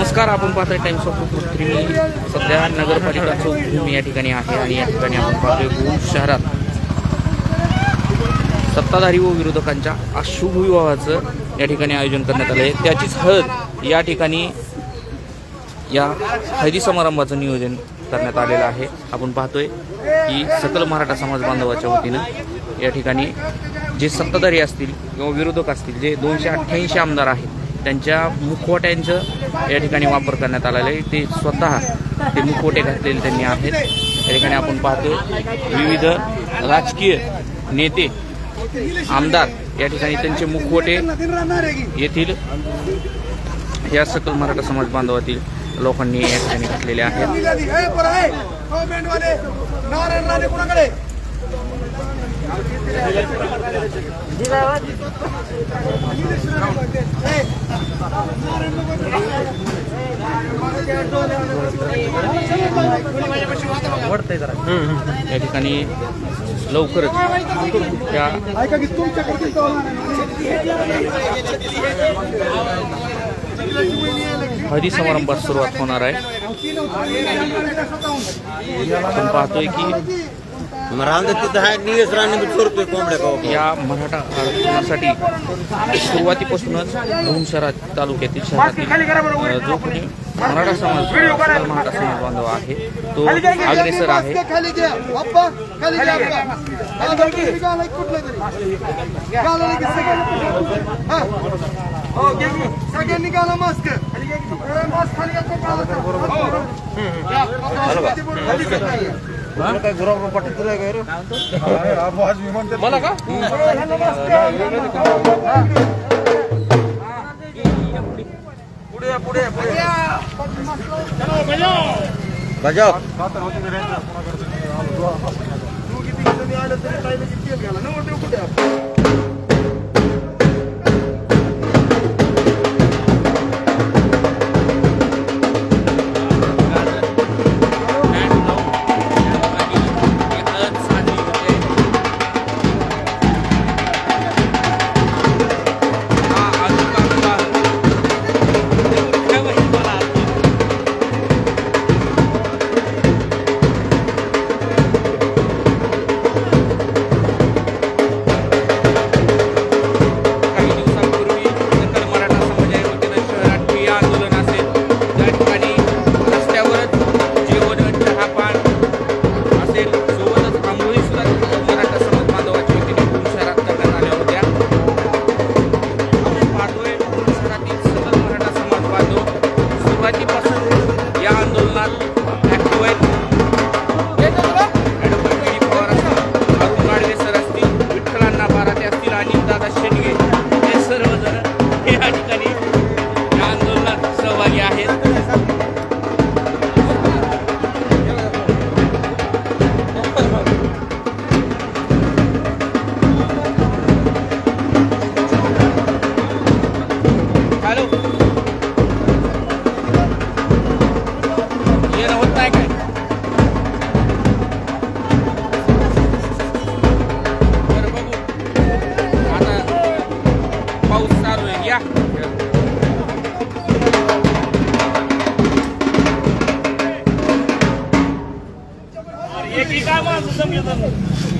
नमस्कार आपण पाहतोय टाइम्स ऑफ पृथ्वी सध्या नगरपालिका चौकभूमी या ठिकाणी आहे आणि या ठिकाणी आपण पाहतोय भूम शहरात सत्ताधारी व विरोधकांच्या अशुभ विवाहाचं या ठिकाणी आयोजन करण्यात आलं आहे त्याचीच हळद या ठिकाणी या हळदी समारंभाचं नियोजन करण्यात आलेलं आहे. आपण पाहतोय की सकल मराठा समाज बांधवाच्या वतीनं या ठिकाणी जे सत्ताधारी असतील किंवा विरोधक असतील जे दोनशे अठ्ठ्याऐंशी आमदार आहेत त्यांच्या मुखवट्यांचं या ठिकाणी वापर करण्यात आलेला आहे. ते स्वतः ते मुखवटे घातलेले त्यांनी आहेत. या ठिकाणी आपण पाहतो विविध राजकीय नेते आमदार या ठिकाणी त्यांचे मुखवटे येथील या सकल मराठा समाज बांधवातील लोकांनी या ठिकाणी घातलेले आहेत. या ठिकाणी लवकरच त्या ऐका की तुमच्याकडे हळदी समारंभात सुरुवात होणार आहे. आपण पाहतोय की रांगत तिथं आहे निलेश राणे मी चोरतोय कोंबड्या का या मराठा आरक्षणासाठी सुरुवातीपासूनच भूम शहरात तालुक्यातील शहरातील जो कोणी मराठा समाज मराठा समाज बांधव आहे तो अग्रेसर आहे. खाली घ्या अप्पा खाली घ्या अप्पा हा. सगळ्यांनी मास्क. मास्क खाली घ्या, तो गाला तर. या, आता खाली घ्या. काय गुराब पाठी तुला काय रे बजाव दोघी तिघी जणी आलं तरी काही लगेच तेल घाला. नवर देऊ कुठे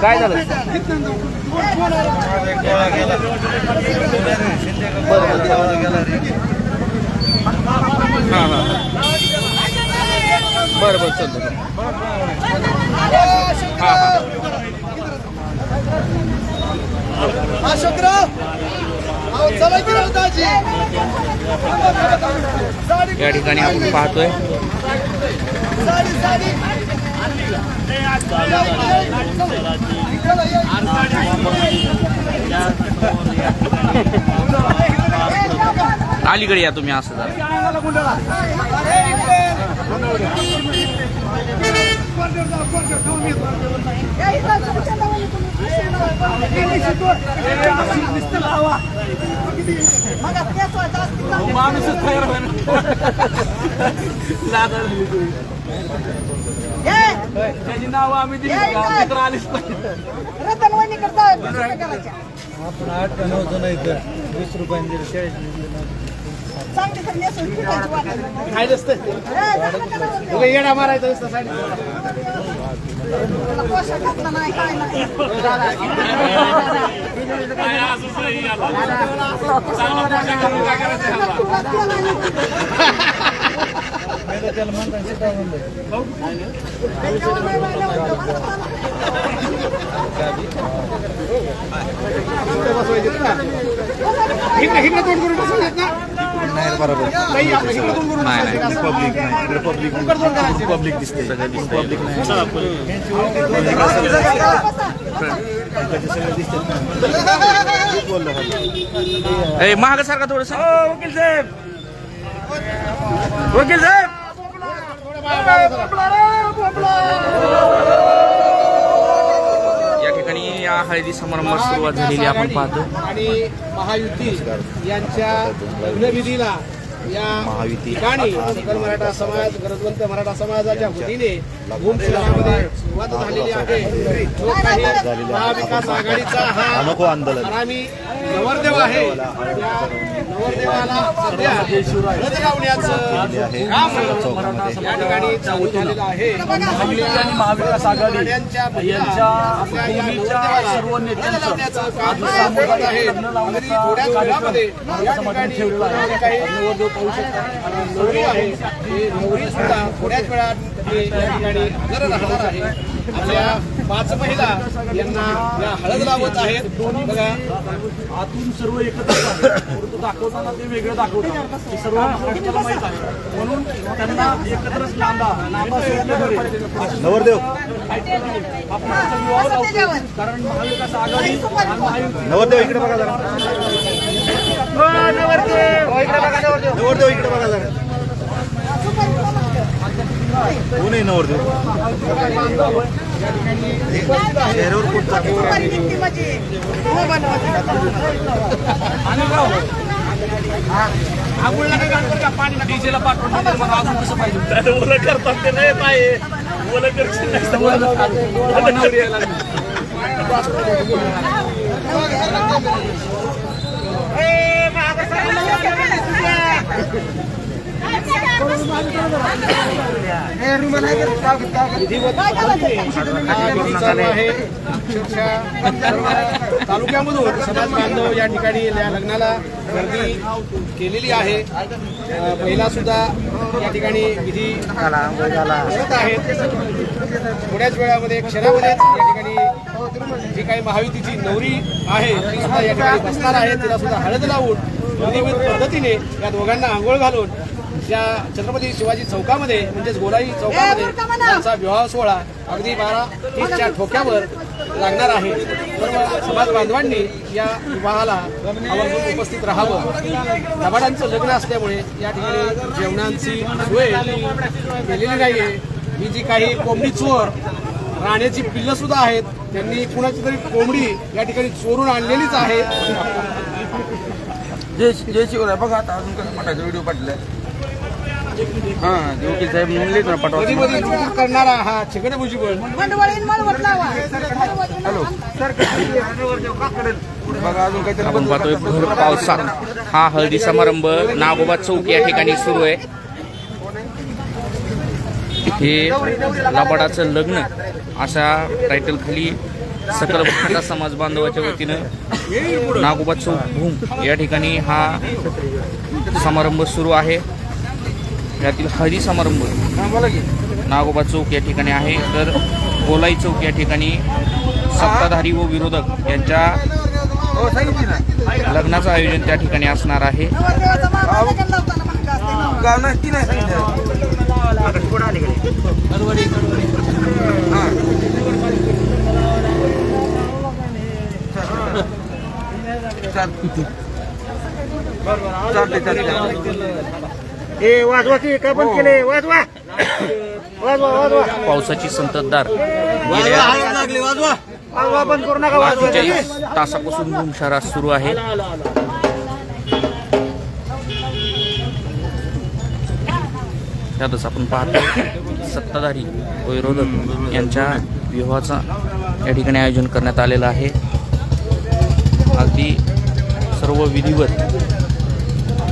काय झालं? हा बरं बरं चल हा. या ठिकाणी आपण पाहतोय. अलीकडे या तुम्ही असं जरा त्याची नाव आम्ही दिली का? मित्र आलीच पाहिजे आपण आठ नऊ जण इथं वीस रुपयांनी दिले चाळीस काय नसतं उगा येडा मारायचा नुसता साडी. इकडे इकडे तोंड करून आहेत ना? बरोबर. नाही नाही पब्लिक नाही पब्लिक पब्लिक दिसते सगळं. पब्लिक नाही. बोललो ए महाग सारखा थोडस. वकील साहेब. वकील साहेब. हळदी समारंभास सुरुवात झालेली आपण पाहतो. आणि महायुती यांच्या लग्नविधीला या महायुती. ठिकाणी सकल मराठा समाज गरजवंत मराठा समाजाच्या वतीने भूम शहरामध्ये सुरुवात झालेली आहे. जो काही महाविकास आघाडीचा हा आंदोलन. हरामी नवरदेव आहे. महाविकास आघाडी यांच्या सर्व नेत्यांचं थोड्याच वेळात या ठिकाणी हजर राहणार आहे. आपल्या पाच महिला यांना या हळद लावत आहेत. बघा. आतून सर्व एकत्र. परंतु दाखवताना ते वेगळं दाखवतात. हे सर्व महाराष्ट्राला माहीत आहे. म्हणून त्यांना एकत्रच सोडलं बरे. नवरदेव. आपण विवाह लावतो. कारण महाविकास आघाडी आणि महायुती. नवरदेव इकडे बघा जरा. नवरदेव इकडे बघा जरा. कोण आहे नवरदेव चेहऱ्यावर हो पाणी डीजेला पाठवून मला अजून कसं पाहिजे ओलं करतात ते नाही पाहिजे ओलं करशील नाही तालुक्यामधून समाज बांधव या ठिकाणी या लग्नाला गर्दी केलेली आहे महिला सुद्धा या ठिकाणी विधी करत आहेत थोड्याच वेळामध्ये क्षणामध्ये या ठिकाणी जी काही महायुतीची नवरी आहे ती सुद्धा या ठिकाणी बसणार आहे तिला सुद्धा हळद लावून नियमित पद्धतीने या दोघांना आंघोळ घालून या छत्रपती शिवाजी चौकामध्ये म्हणजेच गोलाई चौकामध्ये त्यांचा विवाह सोहळा अगदी बारा तीसच्या ठोक्यावर लागणार आहे. सर्व समाज बांधवांनी या विवाहाला आवर्जून उपस्थित राहावं. लबाडांचं लग्न असल्यामुळे या ठिकाणी जेवणांची सोय केलेली नाहीये. ही जी काही कोंबडी चोर राण्याची पिल्लं सुद्धा आहेत त्यांनी कुणाची तरी कोंबडी या ठिकाणी चोरून आणलेलीच आहे. जय जय शिवराय बघा आता अजून कसं पाठायचा व्हिडिओ पाठवलाय हा ते वकील साहेब म्हणले ना पाठवा करणारा हा चिकन भुजीबळ मंडवळीन मळवट लावा हॅलो. बघा अजून काहीतरी आपण पाहतोय भर पावसात हा हळदी समारंभ नागोबा चौक या ठिकाणी सुरू आहे. हे लबाडाचं लग्न अशा टायटल खाली सकल मराठा समाज बांधवाच्या वतीनं नागोबा चौक भूम या ठिकाणी हा समारंभ सुरू आहे. यातील हळदी समारंभ. नागोबा चौक या ठिकाणी आहे. तर गोलाई चौक या ठिकाणी सत्ताधारी व विरोधक यांच्या हो लग्नाचं आयोजन त्या ठिकाणी असणार आहे. चालते ए वाजवा की का बंद केले? वाजवा. वाजवा वाजवा. पावसाची संततधार. वाजवा गेल्या वाजवा. वाजवा बंद करू नका वाजवा. तासापासून भूमशारा सुरू आहे. त्यातच आपण पाहतो सत्ताधारी व विरोधक यांच्या विवाहाचा या ठिकाणी आयोजन करण्यात आलेलं आहे. अगदी सर्व विधिवत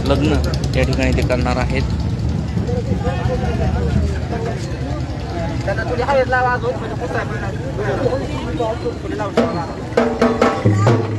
लग्न या ठिकाणी ते करणार आहेत. या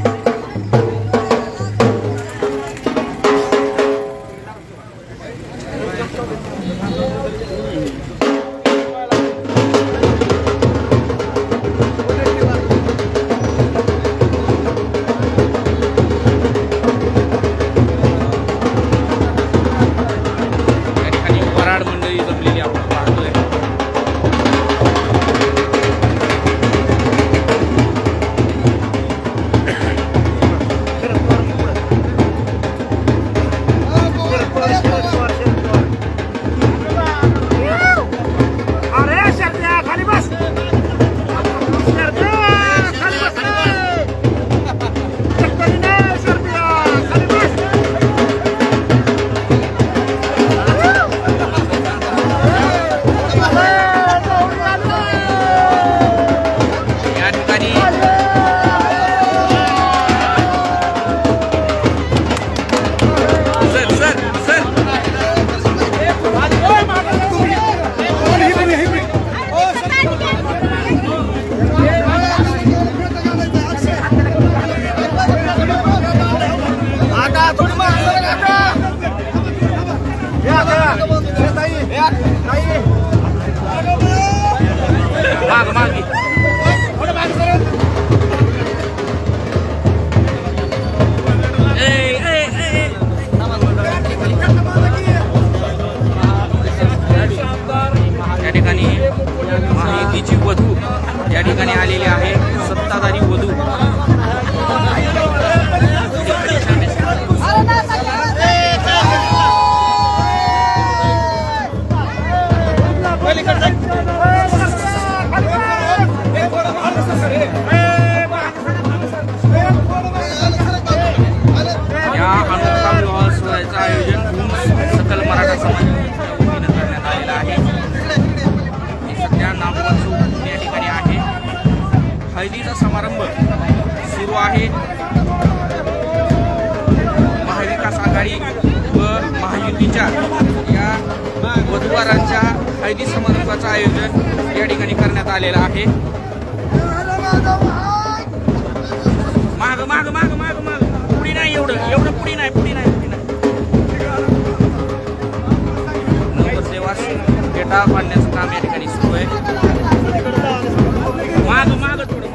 आहे. महाविकास आघाडी व महायुतीच्या या वधुवारांच्या हळदी समारंभाचं आयोजन या ठिकाणी करण्यात आलेलं आहे. माग माग माग माग माग. पुढी नाही एवढं. एवढं पुढे नाही पुढे नाही पुढी नाही. नगरसेवास डेटा पाडण्याचं काम या ठिकाणी सुरू आहे. माग माग थोडं